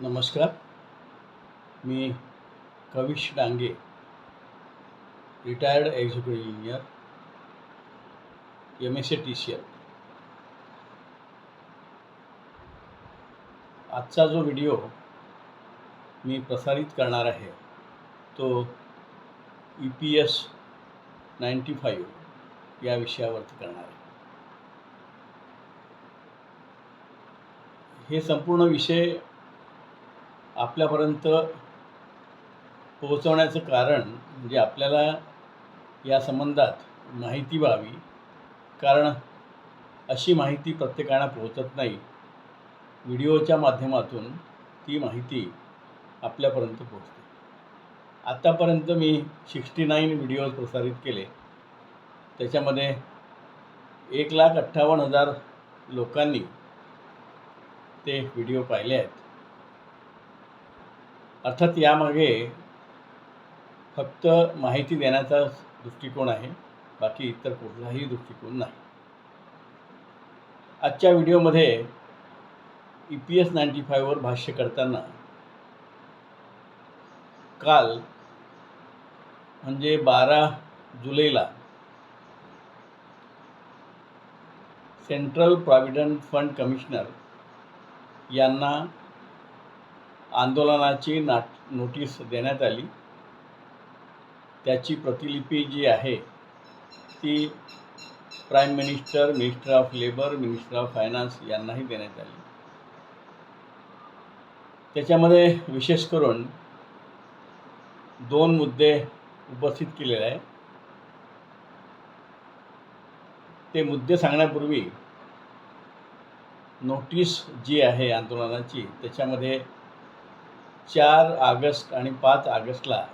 नमस्कार. मी Kavish Dange retired executive engineer M S A T C L आजचा जो video मी प्रसारित करणार आहे तो E P S ninety five या विषयावरती करणार आहे. हे संपूर्ण विषय आपल्यापर्यंत पोहोचवण्याचं कारण म्हणजे आपल्याला या संबंधात माहिती व्हावी. कारण अशी माहिती प्रत्येकाला पोहोचत नाही. व्हिडिओच्या माध्यमातून ती माहिती आपल्यापर्यंत पोहोचते. आत्तापर्यंत मी सिक्स्टी नाईन व्हिडिओज प्रसारित केले. त्याच्यामध्ये एक लाख अठ्ठावन्न हजार लोकांनी ते व्हिडिओ पाहिले आहेत. अर्थात यामागे फक्त माहिती देण्याचा दृष्टिकोन आहे बाकी इतर कुठलाही दृष्टिकोन नाही. आजच्या व्हिडिओमध्ये ई पी एस नाईंटी फायव्हवर भाष्य करताना काल म्हणजे बारा जुलैला सेंट्रल प्रॉव्हिडंट फंड कमिशनर यांना आंदोलनाची नाट नोटीस देण्यात आली. त्याची प्रतिलिपी जी आहे ती prime minister minister of labour minister of finance यांनाही देण्यात आली. त्याच्यामध्ये विशेष करून दोन मुद्दे उपस्थित केलेले आहे ते मुद्दे सांगण्यापूर्वी नोटीस जी आहे आंदोलनाची त्याच्यामध्ये चार ऑगस्ट आणि पाच ऑगस्टला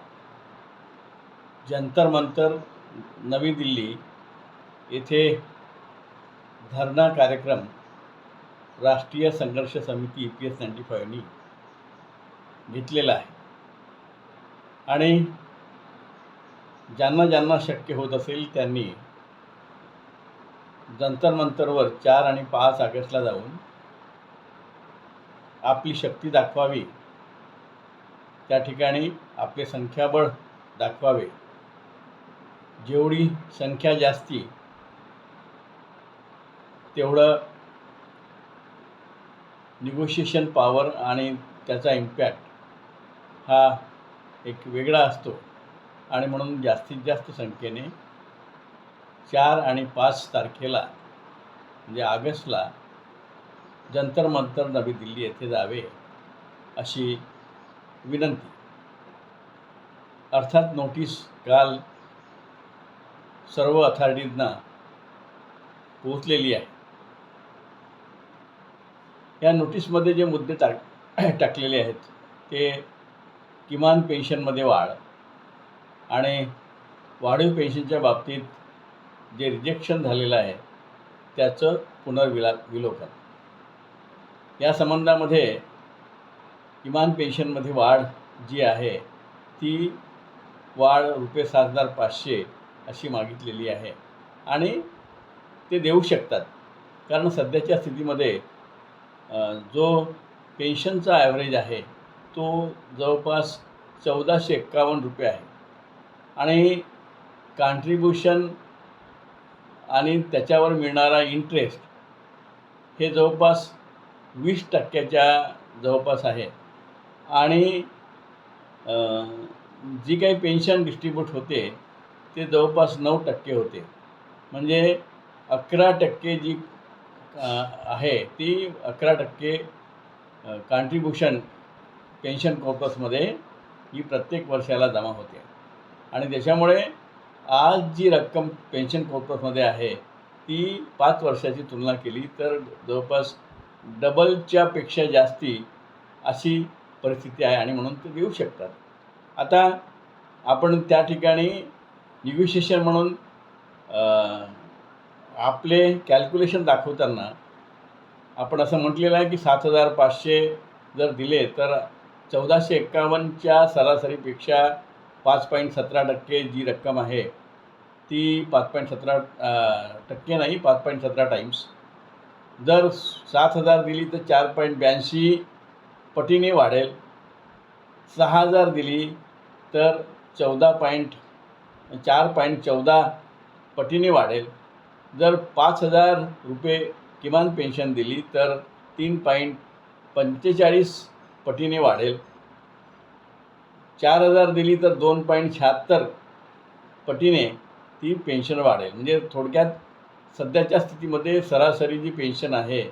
जंतर मंतर नवी दिल्ली येथे धरणा कार्यक्रम राष्ट्रीय संघर्ष समिती ई पी एस नाईंटी फाईव्हनी घेतलेला आहे. आणि ज्यांना ज्यांना शक्य होत असेल त्यांनी जंतर मंतरवर चार आणि पाच ऑगस्टला जाऊन आपली शक्ती दाखवावी त्या ठिकाणी आपले संख्याबळ दाखवावे. जेवढी संख्या जास्ती तेवढं निगोशिएशन पॉवर आणि त्याचा इम्पॅक्ट हा एक वेगळा असतो. आणि म्हणून जास्तीत जास्त संख्येने चार आणि पाच तारखेला म्हणजे ऑगस्टला जंतर मंतर नवी दिल्ली येथे जावे अशी विनंती. अर्थात नोटीस काल सर्व अथॉरिटीजना पोहोचलेली आहे. या नोटीसमध्ये जे मुद्दे टाक टाकलेले आहेत ते किमान पेन्शनमध्ये वाढ आणि वाढीव पेन्शनच्या बाबतीत जे रिजेक्शन झालेलं आहे त्याचं पुनर्विला विलोकन. या संबंधामध्ये किमान पेन्शनमध्ये वाढ जी आहे ती वाढ रुपये सात हजार पाचशे अशी मागितलेली आहे. आणि ते देऊ शकतात. कारण सध्याच्या स्थितीमध्ये जो पेन्शनचा ॲव्हरेज आहे तो जवळपास चौदाशे एक्कावन्न रुपये आहे. आणि कॉन्ट्रीब्युशन आणि त्याच्यावर मिळणारा इंटरेस्ट हे जवळपास वीस टक्क्याच्या जवळपास आहे. आणि जी काही पेन्शन डिस्ट्रीब्यूट होते ते जवळपास नऊ टक्के होते. म्हणजे अकरा टक्के जी आहे ती अकरा टक्के कॉन्ट्रीब्युशन पेन्शन कॉर्पसमध्ये ही प्रत्येक वर्षाला जमा होते. आणि त्याच्यामुळे आज जी रक्कम पेन्शन कॉर्पसमध्ये आहे ती पाच वर्षाची तुलना केली तर जवळपास डबलच्यापेक्षा जास्ती अशी परिस्थिती आहे आणि म्हणून ते देऊ शकतात. आता आपण त्या ठिकाणी निगोशिएशन म्हणून आपले कॅल्क्युलेशन दाखवताना आपण असं म्हटलेलं आहे की सात हजार पाचशे जर दिले तर चौदाशे एक्कावन्नच्या सरासरीपेक्षा पाच पॉईंट सतरा टक्के जी रक्कम आहे ती पाच पॉईंट सतरा टक्के नाही पाच पॉईंट सतरा टाईम्स जर सात हजार दिली तर चार पॉईंट ब्याऐंशी पटीने वाढेल. सहा हजार दिली तर चौदा पॉईंट चार पॉईंट चौदा पटीने वाढेल. जर पाच हजार रुपये किमान पेन्शन दिली तर तीन पॉईंट पंचेचाळीस पटीने वाढेल. चार हजार दिली तर दोन पॉईंट शहात्तर पटीने ती पेन्शन वाढेल. म्हणजे थोडक्यात सध्याच्या स्थितीमध्ये सरासरी जी पेन्शन आहे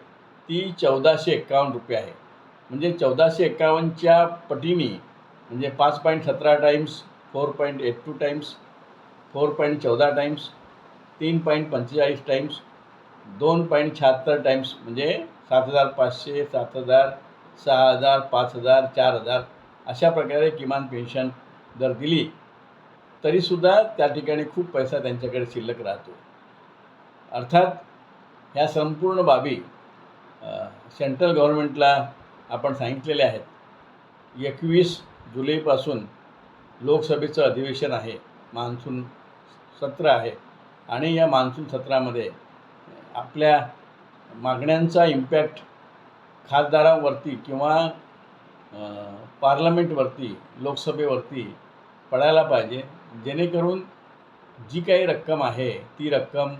ती चौदाशे एक्कावन्न रुपये आहे. म्हणजे चौदाशे एक्कावन्नच्या पटीने म्हणजे पाच पॉईंट सतरा times four point eight two times four point चौदा टाईम्स तीन पॉईंट पंचेचाळीस टाईम्स दोन पॉईंट शहात्तर टाईम्स म्हणजे सात हजार पाचशे सात हजार सहा हजार पाच हजार चार हजार अशा प्रकारे किमान पेन्शन जर दिली. तरीसुद्धा त्या ठिकाणी खूप पैसा त्यांच्याकडे शिल्लक राहतो. अर्थात ह्या संपूर्ण बाबी सेंट्रल गव्हर्नमेंटला आपण सांगितलेले आहेत. एकवीस जुलैपासून लोकसभेचं अधिवेशन आहे. मान्सून सत्र आहे. आणि या मान्सून सत्रामध्ये आपल्या मागण्यांचा इम्पॅक्ट खासदारांवरती किंवा पार्लमेंटवरती लोकसभेवरती पडायला पाहिजे. जेणेकरून जी काही रक्कम आहे ती रक्कम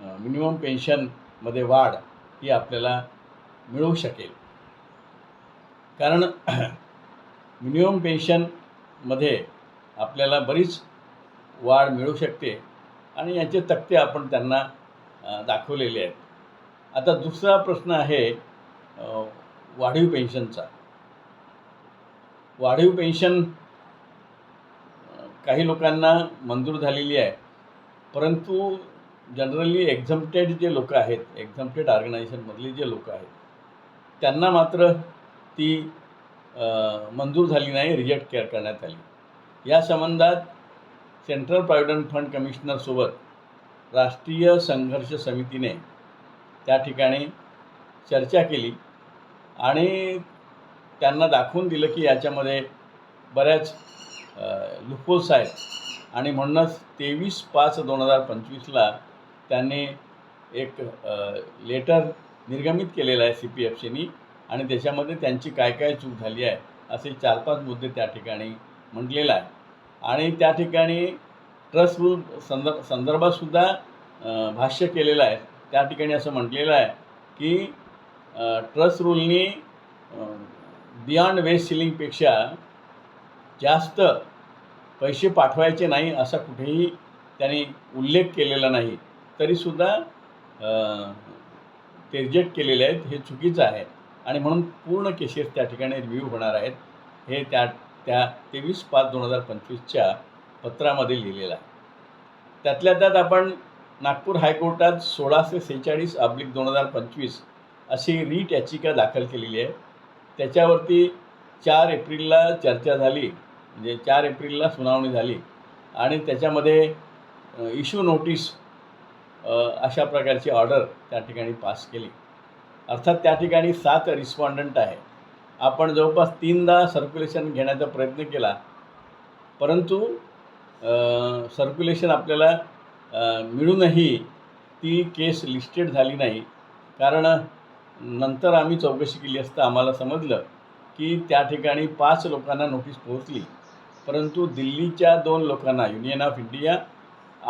मिनिमम पेन्शनमध्ये वाढ ही आपल्याला मिळू शकेल. कारण मिनिमम पेन्शनमध्ये आपल्याला बरीच वाढ मिळू शकते आणि याचे तक्ते आपण त्यांना दाखवलेले आहेत. आता दुसरा प्रश्न आहे वाढीव पेन्शनचा. वाढीव पेन्शन काही लोकांना मंजूर झालेली आहे परंतु जनरली एक्झम्प्टेड जे लोक आहेत एक्झम्प्टेड ऑर्गनायझेशनमधली जे लोक आहेत त्यांना मात्र ती मंजूर झाली नाही रिजेक्ट केअर करण्यात आली. या संबंधात सेंट्रल प्रॉव्हिडंट फंड कमिशनरसोबत राष्ट्रीय संघर्ष समितीने त्या ठिकाणी चर्चा केली आणि त्यांना दाखवून दिलं की याच्यामध्ये बऱ्याच लुफोल्स आहेत. आणि म्हणूनच तेवीस पाच दोन हजार पंचवीसला त्यांनी एक लेटर निर्गमित केलेलं आहे सी पी एफ सीनी आणि त्याच्यामध्ये त्यांची काय काय चूक झाली आहे असे चार पाच मुद्दे त्या ठिकाणी म्हटलेलं आहे आणि त्या ठिकाणी ट्रस्ट रूल संदर् संदर्भातसुद्धा भाष्य केलेलं आहे. त्या ठिकाणी असं म्हटलेलं आहे की ट्रस्ट रूलनी बियॉन्ड वेस्ट सिलिंगपेक्षा जास्त पैसे पाठवायचे नाही असा कुठेही त्यांनी उल्लेख केलेला नाही. तरीसुद्धा ते केलेले आहेत. हे चुकीचं आहे. आणि म्हणून पूर्ण केसेस त्या ठिकाणी रिव्ह्यू होणार आहेत. हे त्या त्या तेवीस पाच दोन हजार पंचवीसच्या पत्रामध्ये लिहिलेलं आहे. त्यातल्या त्यात आपण नागपूर हायकोर्टात सोळाशे सेहेचाळीस अब्लिक दोन हजार पंचवीस अशी रीट याचिका दाखल केलेली आहे. त्याच्यावरती चार एप्रिलला चर्चा झाली म्हणजे चार एप्रिलला सुनावणी झाली आणि त्याच्यामध्ये इश्यू नोटीस अशा प्रकारची ऑर्डर त्या ठिकाणी पास केली. अर्थात त्या ठिकाणी सात रिस्पॉन्डंट आहे. आपण जवळपास तीनदा सर्क्युलेशन घेण्याचा प्रयत्न केला. परंतु सर्क्युलेशन आपल्याला मिळूनही ती केस लिस्टेड झाली नाही. कारण नंतर आम्ही चौकशी केली असता आम्हाला समजलं की त्या ठिकाणी पाच लोकांना नोटीस पोहोचली. परंतु दिल्लीच्या दोन लोकांना युनियन ऑफ इंडिया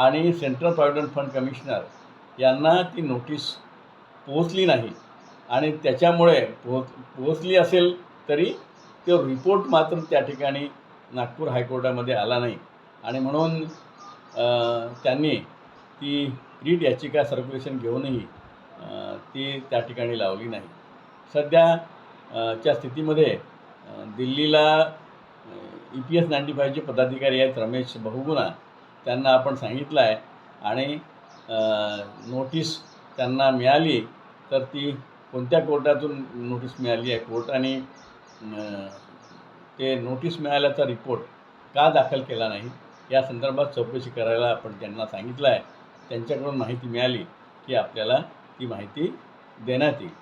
आणि सेंट्रल प्रॉव्हिडंट फंड कमिशनर यांना ती नोटीस पोहोचली नाही. आणि त्याच्यामुळे पोहोच पोहोचली असेल तरी तो रिपोर्ट मात्र त्या ठिकाणी नागपूर हायकोर्टामध्ये आला नाही. आणि म्हणून त्यांनी ती रीट याचिका सर्क्युलेशन घेऊनही ती त्या ठिकाणी लावली नाही. सध्या च्या स्थितीमध्ये दिल्लीला ई पी एस नाईंटी फायचे पदाधिकारी आहेत रमेश बहुगुणा. त्यांना आपण सांगितलं आहे आणि नोटीस त्यांना मिळाली तर ती कोणत्या कोर्टातून नोटीस मिळाली आहे? कोर्टाने ते नोटीस मिळाल्याचा रिपोर्ट का दाखल केला नाही? या संदर्भात चौकशी करायला आपण त्यांना सांगितलं आहे. त्यांच्याकडून माहिती मिळाली की आपल्याला ती माहिती देण्यात येईल.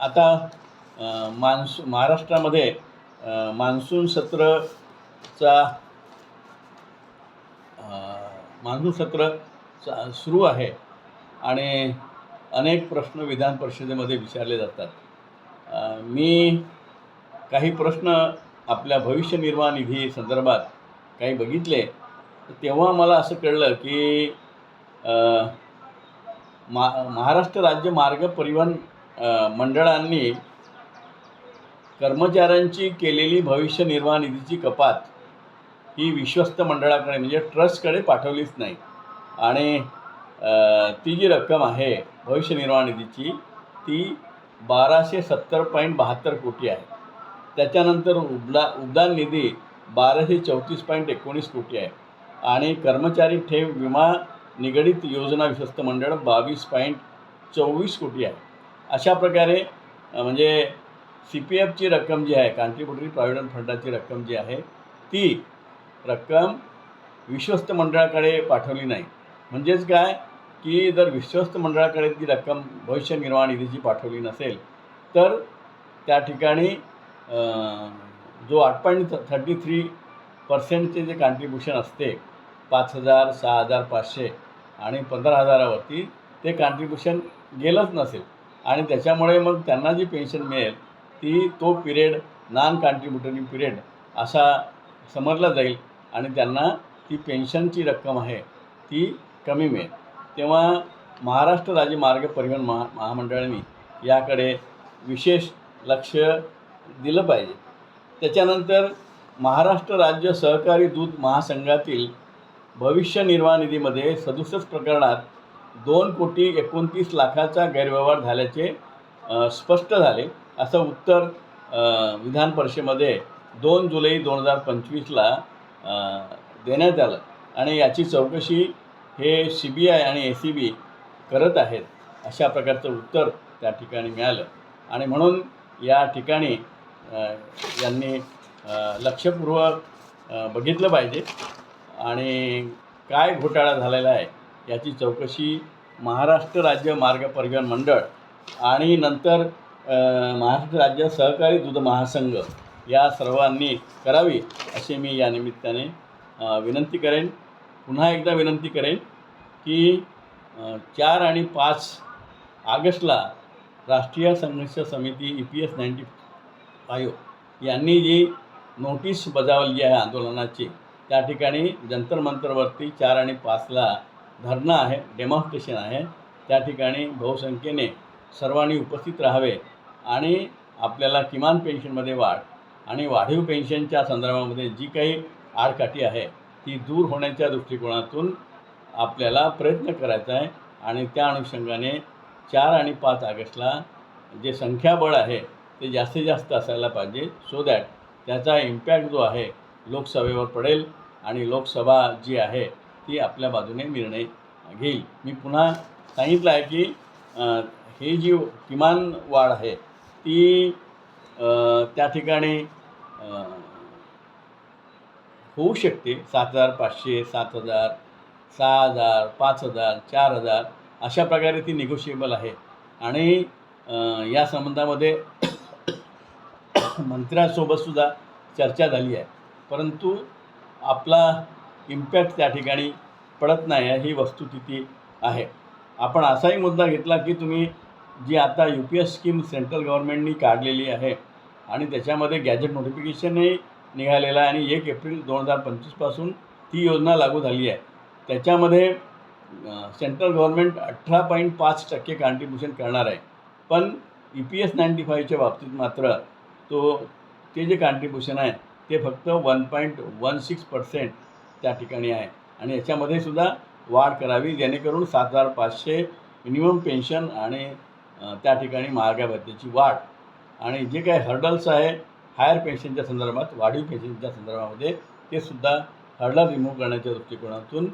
आता मान्सू महाराष्ट्रामध्ये मान्सून सत्रचा मान्सून सत्र चा सुरू आहे. आणि अनेक प्रश्न विधान परिषदेमध्ये विचारले जातात. मी काही प्रश्न आपल्या भविष्य निर्वाह निधी संदर्भात काही बघितले. तेव्हा मला असं कळलं की मा महाराष्ट्र राज्य मार्ग परिवहन मंडळांनी कर्मचाऱ्यांची केलेली भविष्य निर्वाह निधीची कपात ही विश्वस्त मंडळाकडे म्हणजे ट्रस्टकडे पाठवलीच नाही. आणि ती जी रक्कम आहे भविष्य निर्वाह निधीची ती बाराशे सत्तर पॉईंट बहात्तर कोटी आहे. त्याच्यानंतर उबला उड्डाण निधी बाराशे चौतीस पॉईंट एकोणीस कोटी आहे. आणि कर्मचारी ठेव विमा निगडित योजना विश्वस्त मंडळ बावीस पॉईंट चोवीस कोटी आहे. अशा प्रकारे म्हणजे सी पी एफची रक्कम जी आहे कॉन्ट्रीब्युटरी प्रॉव्हिडंट फंडाची रक्कम जी आहे ती रक्कम विश्वस्त मंडळाकडे पाठवली नाही. म्हणजेच काय? की जर विश्वस्त मंडळाकडे ती रक्कम भविष्य निर्वाह निधीची पाठवली नसेल तर त्या ठिकाणी जो आठ पॉईंट थर्टी थ्री पर्सेंटचे जे कॉन्ट्रीब्युशन असते पाच हजार सहा हजार पाचशे आणि पंधरा हजारावरती ते कॉन्ट्रीब्युशन गेलंच नसेल. आणि त्याच्यामुळे मग त्यांना जी पेन्शन मिळेल ती तो पिरियड नॉन कॉन्ट्रीब्युटरी पिरियड असा समजला जाईल आणि त्यांना ती पेन्शनची रक्कम आहे ती कमी मिळेल. तेव्हा महाराष्ट्र राज्य मार्ग परिवहन महा महामंडळाने याकडे विशेष लक्ष दिलं पाहिजे. त्याच्यानंतर महाराष्ट्र राज्य सहकारी दूध महासंघातील भविष्य निर्वाह निधीमध्ये सदुसष्ट प्रकरणात दोन कोटी एकोणतीस लाखाचा गैरव्यवहार झाल्याचे स्पष्ट झाले. असं उत्तर विधान परिषदेमध्ये दोन जुलै दोन हजार पंचवीसला देण्यात आलं. आणि याची चौकशी हे सी बी आय आणि ए सी बी करत आहेत अशा प्रकारचं उत्तर त्या ठिकाणी मिळालं. आणि म्हणून या ठिकाणी यांनी लक्षपूर्वक बघितलं पाहिजे. आणि काय घोटाळा झालेला आहे याची चौकशी महाराष्ट्र राज्य मार्ग परिवहन मंडळ आणि नंतर महाराष्ट्र राज्य सहकारी दूध महासंघ या सर्वांनी करावी असे मी या निमित्ताने विनंती करेन. पुन्हा एकदा विनंती करेन की चार आणि पाच ऑगस्टला राष्ट्रीय संघर्ष समिती E P S ninety five यांनी जी नोटीस बजावली आहे आंदोलनाची त्या ठिकाणी जंतर मंतरवरती चार आणि पाचला धरणं आहे डेमॉन्स्ट्रेशन आहे त्या ठिकाणी बहुसंख्येने सर्वांनी उपस्थित राहावे आणि आपल्याला किमान पेन्शनमध्ये वाढ आणि वाढीव पेन्शनच्या संदर्भामध्ये जी काही आडकाठी आहे ती दूर होण्याच्या दृष्टिकोनातून आपल्याला प्रयत्न करायचा आहे. आणि त्या अनुषंगाने चार आणि पाच ऑगस्टला जे संख्याबळ आहे ते जास्तीत जास्त असायला पाहिजे. सो दॅट त्याचा इम्पॅक्ट जो आहे लोकसभेवर पडेल आणि लोकसभा जी आहे ती आपल्या बाजूने निर्णय घेईल. मी पुन्हा सांगितलं आहे की हे ही जी किमान वाढ आहे ती त्या ठिकाणी होऊ शकते. सात हजार पाचशे सात हजार सहा हजार पाच हजार चार हजार अशा प्रकारे ती निगोशिएबल आहे. आणि या संबंधामध्ये मंत्र्यांसोबतसुद्धा चर्चा झाली आहे. परंतु आपला इम्पॅक्ट त्या ठिकाणी पडत नाही आहे ही वस्तुस्थिती आहे. आपण असाही मुद्दा घेतला की तुम्ही जी आता U P S scheme central गव्हर्नमेंटनी काढलेली आहे आणि त्याच्यामध्ये गॅजेट नोटिफिकेशनही निघालेला आहे आणि एक एप्रिल दोन हजार पंचवीसपासून ती योजना लागू झाली आहे. त्याच्यामध्ये सेंट्रल गव्हर्नमेंट अठरा पॉईंट पाच टक्के कॉन्ट्रीब्युशन करणार आहे. पण ई पी एस नाईन्टी फाईव्हच्या बाबतीत मात्र तो ते जे कॉन्ट्रीब्युशन आहे ते फक्त one point one six percent त्या ठिकाणी आहे. आणि याच्यामध्ये सुद्धा वाढ करावी जेणेकरून सात हजार पाचशे मिनिमम पेन्शन आणि त्या ठिकाणी महागाई भत्त्याची वाढ. आणि जे काही हर्डल्स आहे हायर पेन्शनच्या संदर्भात वाढीव पेन्शनच्या संदर्भामध्ये ते सुद्धा हर्डल रिमूव्ह करण्याच्या दृष्टिकोनातून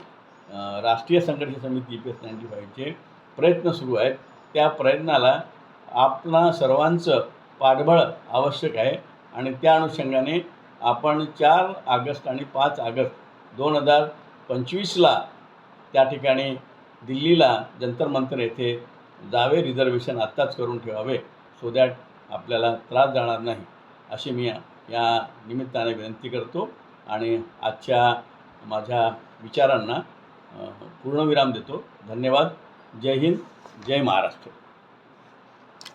राष्ट्रीय संघर्ष समिती पी एस नाईन्टी फाईव्हचे प्रयत्न सुरू आहेत. त्या प्रयत्नाला आपणा सर्वांचं पाठबळ आवश्यक आहे आणि त्या अनुषंगाने आपण चार ऑगस्ट आणि पाच ऑगस्ट दोन हजार पंचवीसला त्या ठिकाणी दिल्लीला जंतर मंतर येथे जावे रिझर्वेशन आत्ताच करून ठेवावे सो दॅट आपल्याला त्रास जाणार नाही. अशी मी या निमित्ताने विनंती करतो आणि आजच्या माझ्या विचारांना पूर्णविराम देतो. धन्यवाद. जय हिंद. जय महाराष्ट्र.